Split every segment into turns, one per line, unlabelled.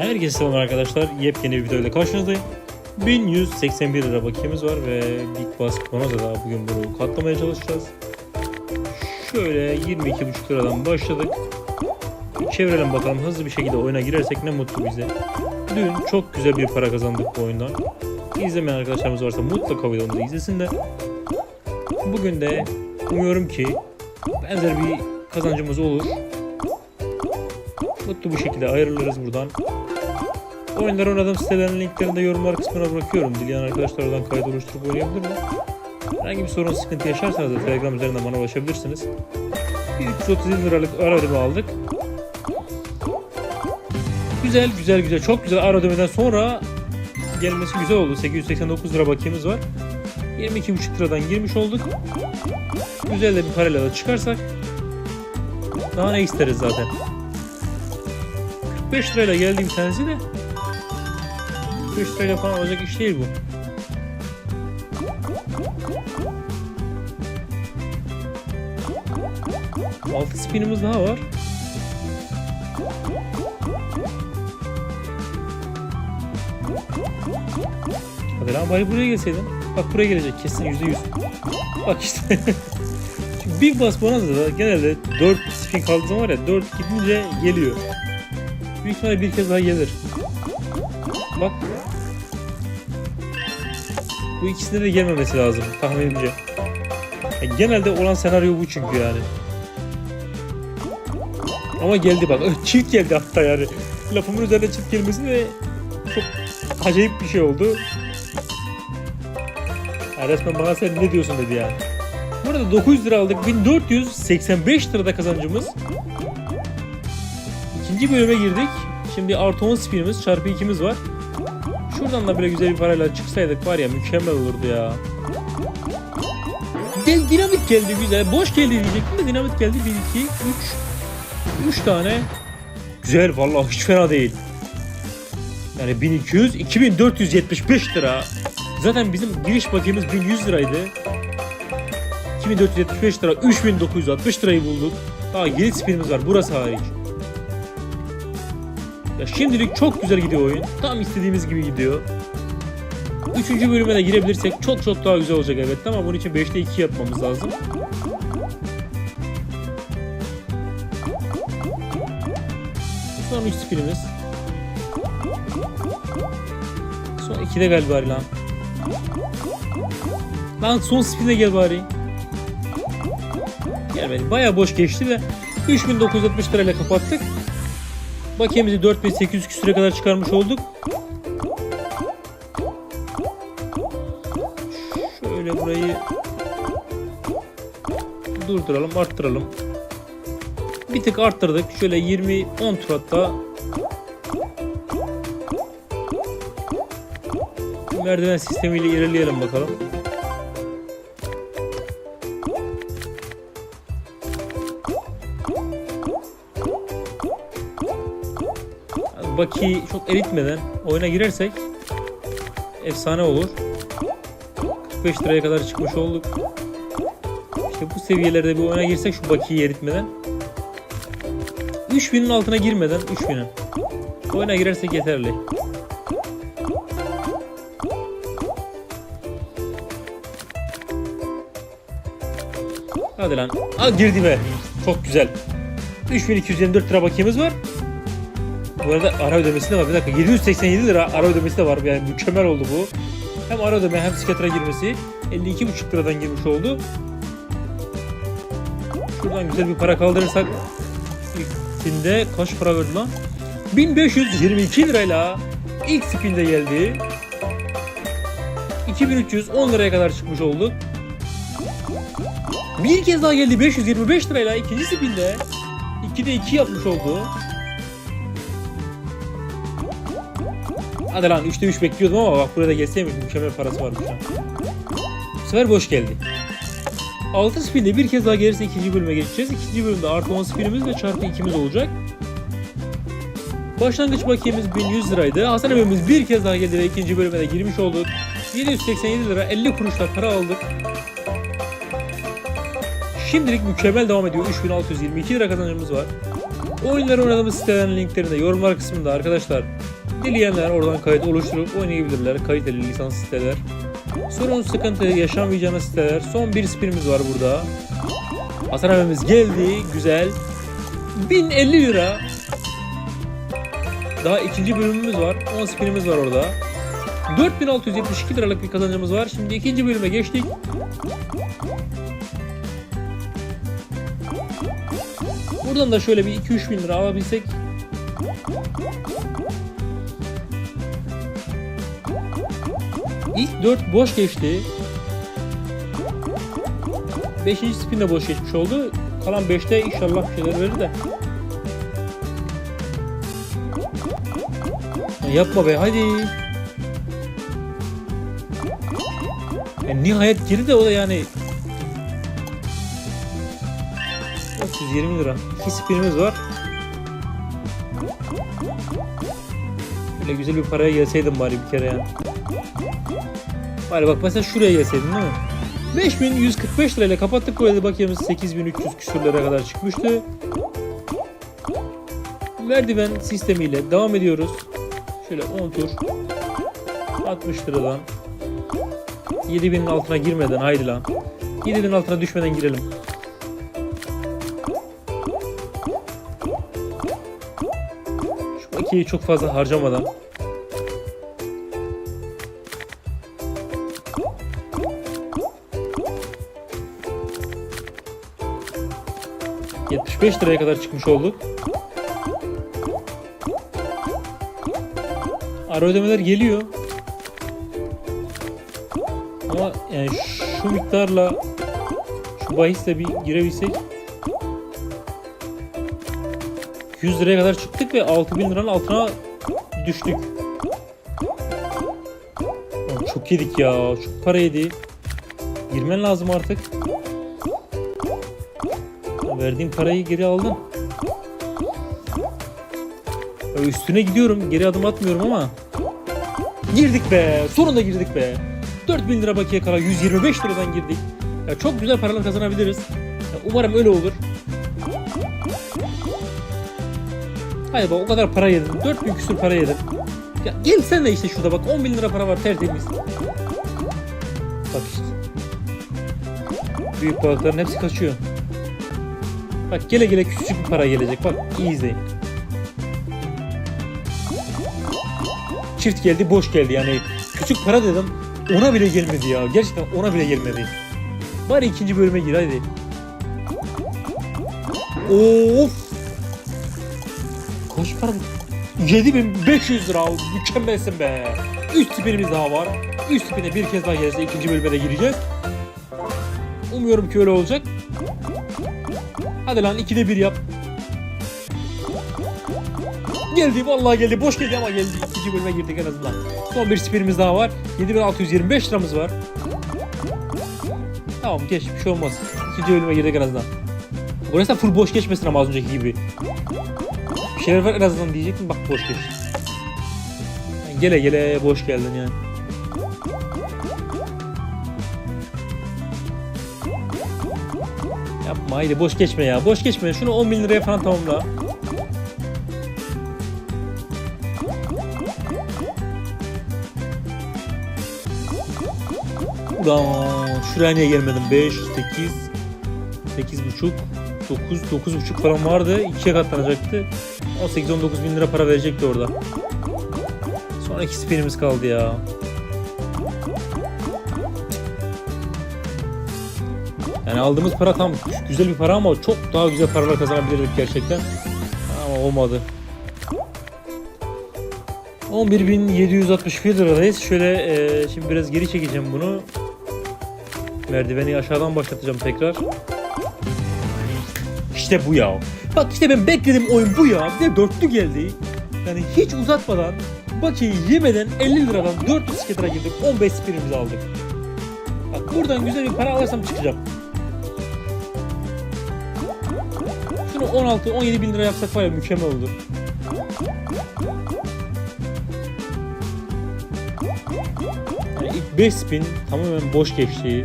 Herkese selam arkadaşlar. Yepyeni bir videoyla karşınızdayım. 1181 lira bakiyemiz var ve Big Bass Bonanza'da bugün bunu katlamaya çalışacağız. Şöyle 22,5 liradan başladık. Bir çevirelim bakalım hızlı bir şekilde oyuna girersek ne mutlu bize. Dün çok güzel bir para kazandık bu oyundan. İzlemeyen arkadaşlarımız varsa mutlaka videomuzu izlesinler. Bugün de umuyorum ki benzer bir kazancımız olur. Mutlu bu şekilde ayrılırız buradan. Oyunlar oynadığım sitelerin linklerini de yorumlar kısmına bırakıyorum. Dileyen arkadaşlar oradan kayıt oluşturup oynayabilirler. Herhangi bir sorun sıkıntı yaşarsanız da Telegram üzerinden bana ulaşabilirsiniz. Bir 337 liralık ara aldık. Güzel güzel güzel çok güzel ara ödemeden sonra gelmesi güzel oldu. 889 lira bakiyemiz var. 22,5 liradan girmiş olduk. Güzel de bir parayla da çıkarsak daha ne isteriz zaten. 45 lirayla geldi bir tanesi de 45 lirayla falan olacak iş değil bu. Altı spinimiz daha var. Hadi lan bari buraya gelseydin. Bak buraya gelecek kesin yüzde yüz. Bak işte. Big Bass Bonanza'da genelde 4 spin kaldığı zaman var ya 4 gidince geliyor. Büyük ihtimalle bir kez daha gelir. Bak. Bu ikisinde de gelmemesi lazım tahminimce. Ya genelde olan senaryo bu çünkü yani. Ama geldi bak. Çift geldi hatta yani. Lafımın üzerine çift gelmesi de çok acayip bir şey oldu. Ya resmen bana sen ne diyorsun dedi yani. Bu arada 900 lira aldık. 1485 lirada kazancımız. İkinci bölüme girdik. Şimdi artı 10 spinimiz çarpı 2'miz var. Şuradan da böyle güzel bir parayla çıksaydık var ya mükemmel olurdu ya. Gel dinamit geldi güzel. Boş geldi diyecektim de dinamit geldi. 1, 2, 3. 3 tane. Güzel vallahi hiç fena değil. Yani 1200, 2475 lira. Zaten bizim giriş bakiyemiz 1100 liraydı. 2475 lira, 3960 lirayı bulduk. Daha 7 spinimiz var burası hariç. Ya şimdilik çok güzel gidiyor oyun. Tam istediğimiz gibi gidiyor. Üçüncü bölüme de girebilirsek çok çok daha güzel olacak evet ama bunun için 5'te 2 yapmamız lazım. Son 3 spinimiz. Son 2'de gel bari lan. Lan son spin'e gel bari. Gelmedi. Baya boş geçti ve 3960 lirayla kapattık. Bakiyemizi 4800 küsüre kadar çıkarmış olduk. Şöyle burayı durduralım, arttıralım. Bir tık arttırdık. Şöyle 20 10 tur hatta. Merdiven sistemiyle ilerleyelim bakalım. Baki çok eritmeden oyuna girersek efsane olur. 45 liraya kadar çıkmış olduk. İşte bu seviyelerde bir oyuna girsek şu Baki'yi eritmeden 3000'in altına girmeden 3000'in oyuna girersek yeterli. Hadi lan. Al girdi be. Çok güzel. 3224 lira bakiyemiz var. Bu arada ara ödemesi de var. Bir dakika 787 lira ara ödemesi de var. Yani mükemmel oldu bu. Hem ara ödeme hem skatıra girmesi 52,5 liradan girmiş oldu. Şuradan güzel bir para kaldırırsak ilk spinde kaç para verdi lan? 1522 lirayla ilk spinde geldi. 2310 liraya kadar çıkmış oldu. Bir kez daha geldi 525 lirayla ikinci spinde. 2'de 2 yapmış oldu. Hadi lan 3'te 3 bekliyordum ama bak burada gelseymiş mükemmel parası varmış. Bu sefer boş geldi. 6 spinde bir kez daha gelirse ikinci bölüme geçeceğiz. İkinci bölümde artı 10 spinimiz ve çarpı 2'miz olacak. Başlangıç bakiyemiz 1100 liraydı. Hasan Efemiz bir kez daha geldi ve ikinci bölüme de girmiş olduk. 787 lira 50 kuruşla para aldık. Şimdilik mükemmel devam ediyor. 3622 lira kazancımız var. Oyunları oynadığımız sitelerin linkleri de yorumlar kısmında arkadaşlar. Dileyenler oradan kayıt oluşturup oynayabilirler. Kaliteli lisans siteler. Sorun, sıkıntı yaşamayacağınız siteler. Son bir spinimiz var burada. Hasan abimiz geldi. Güzel. 1050 lira. Daha ikinci bölümümüz var. 10 spinimiz var orada. 4672 liralık bir kazancımız var. Şimdi ikinci bölüme geçtik. Buradan da şöyle bir 2-3 bin lira alabilsek. İlk 4 boş geçti. 5. spin de boş geçmiş oldu. Kalan 5'te inşallah bir şeyler verir de. Ya yapma be hadi. Ya nihayet girdi de o da yani 320 lira. İki spinimiz var. Böyle güzel bir paraya gelseydim bari bir kere ya. Bari bak mesela şuraya gelseydin değil mi? 5145 lirayla kapattık bu elde bakiyemiz 8300 küsürlere kadar çıkmıştı. Merdiven sistemiyle devam ediyoruz. Şöyle 10 tur. 60 liradan. 7000'in altına girmeden haydi lan. 7000'in altına düşmeden girelim. Şu çok fazla harcamadan. ...75 liraya kadar çıkmış olduk. Ara ödemeler geliyor. Ama yani şu miktarla... ...şu bahisle bir girebilsek... 100 liraya kadar çıktık ve 6000 liranın altına düştük. Çok yedik ya. Çok para yedi. Girmen lazım artık. Verdiğim parayı geri aldın. Ya Üstüne gidiyorum. Geri adım atmıyorum ama. Girdik be. Sonunda girdik be. 4000 lira bakiye kala 125 liradan girdik. Ya çok güzel paralar kazanabiliriz. Ya umarım öyle olur. Hayır o kadar para yedim. 4000 küsur para yedim. Ya gel sen de işte şurada bak 10 bin lira para var tertemiz. Bak işte. Büyük balıkların hepsi kaçıyor. Bak gele gele küçücük bir para gelecek. Bak iyi izleyin. Çift geldi boş geldi yani. Küçük para dedim ona bile gelmedi ya. Gerçekten ona bile gelmedi. Bari ikinci bölüme gir hadi. Of Kaç para? 7500 lira. Mükemmelsin be. 3 spinimiz daha var. 3 spine bir kez daha gelirse ikinci bölüme de gireceğiz. Umuyorum ki öyle olacak. Hadi lan 2'de 1 yap. Geldi vallahi geldi. Boş geldi ama geldi. İkinci bölüme girdik en azından. Son bir spinimiz daha var. 7625 liramız var. Tamam geç bir şey olmaz. İkinci bölüme girdik en azından. Burası full boş geçmesin ama az önceki gibi. Bir şeyler var en azından diyecektim bak boş geç. Yani gele gele boş geldin yani. Yapma haydi boş geçme ya boş geçme şunu 10 bin liraya falan tamamla. Ulan şuraya niye gelmedim 5, 8, 8 buçuk 9 9,5 falan vardı. ikiye katlanacaktı. 18-19 bin lira para verecekti orada. Sonra iki spinimiz kaldı ya. Yani aldığımız para tam güzel bir para ama çok daha güzel paralar kazanabilirdik gerçekten. Ama olmadı. 11.761 liradayız. Şöyle e, şimdi biraz geri çekeceğim bunu. Merdiveni aşağıdan başlatacağım tekrar. İşte bu ya. Bak işte ben beklediğim oyun bu ya. Bir de dörtlü geldi. Yani hiç uzatmadan bakiyeyi yemeden 50 liradan 400 skater'a girdik. 15 spinimizi aldık. Bak buradan güzel bir para alırsam çıkacağım. Şunu 16-17 bin lira yapsak var ya mükemmel olur. Yani ilk 5 spin tamamen boş geçti.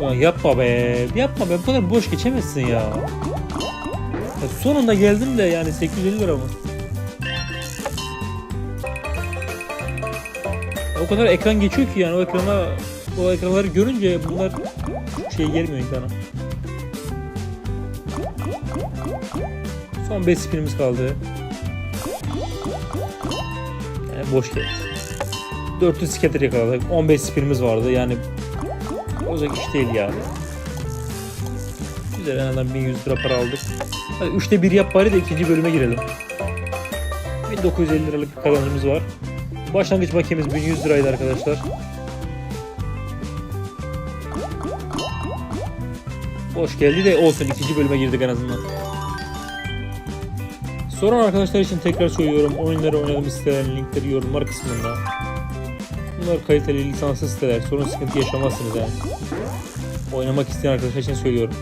Ulan yapma be. Yapma be. Bu kadar boş geçemezsin ya. ya sonunda geldim de yani 850 lira mı? O kadar ekran geçiyor ki yani o ekrana o ekranları görünce bunlar şey gelmiyor insana. Son 5 spinimiz kaldı. Yani boş geldi. 400 skater yakaladık. 15 spinimiz vardı yani olacak iş değil yani. Güzel en azından 1100 lira para aldık. Hadi 3'te 1 yap bari de ikinci bölüme girelim. 1950 liralık bir kazancımız var. Başlangıç bakiyemiz 1100 liraydı arkadaşlar. Hoş geldi de olsun ikinci bölüme girdik en azından. Soran arkadaşlar için tekrar söylüyorum. Oyunları oynadığım sitelerin linkleri yorumlar kısmında. Bunlar kaliteli lisanslı siteler. Sorun sıkıntı yaşamazsınız yani. Oynamak isteyen arkadaşlar için söylüyorum.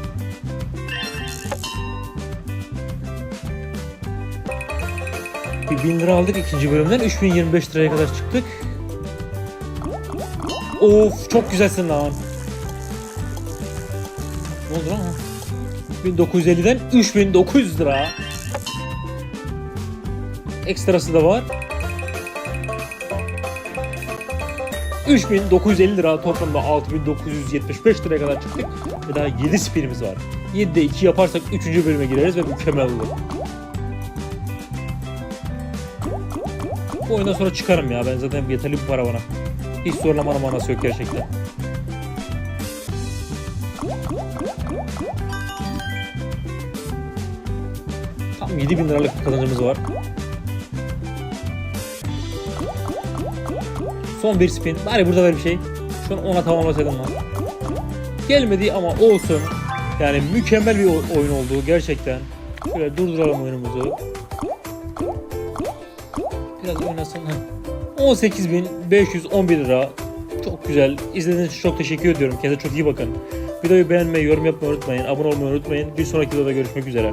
Bir 1000 lira aldık ikinci bölümden. 3025 liraya kadar çıktık. Of çok güzelsin lan. Ne oldu lan? Ha? 1950'den 3900 lira. Ekstrası da var. 3950 lira toplamda 6975 liraya kadar çıktık. Ve daha 7 spinimiz var. 7'de 2 yaparsak 3. bölüme gireriz ve mükemmel olur. Bu oyundan sonra çıkarım ya. Ben zaten yeterli bir para bana. Hiç zorlama manası yok gerçekten. 7000 liralık kazancımız var. Son bir spin. Bari burada ver bir şey. Şu an ona tamamlasaydım lan. Gelmedi ama olsun. Yani mükemmel bir oy- oyun oldu gerçekten. Şöyle durduralım oyunumuzu. Biraz oynasın. Heh. 18.511 lira. Çok güzel. İzlediğiniz için çok teşekkür ediyorum. Kendinize çok iyi bakın. Videoyu beğenmeyi, yorum yapmayı unutmayın. Abone olmayı unutmayın. Bir sonraki videoda görüşmek üzere.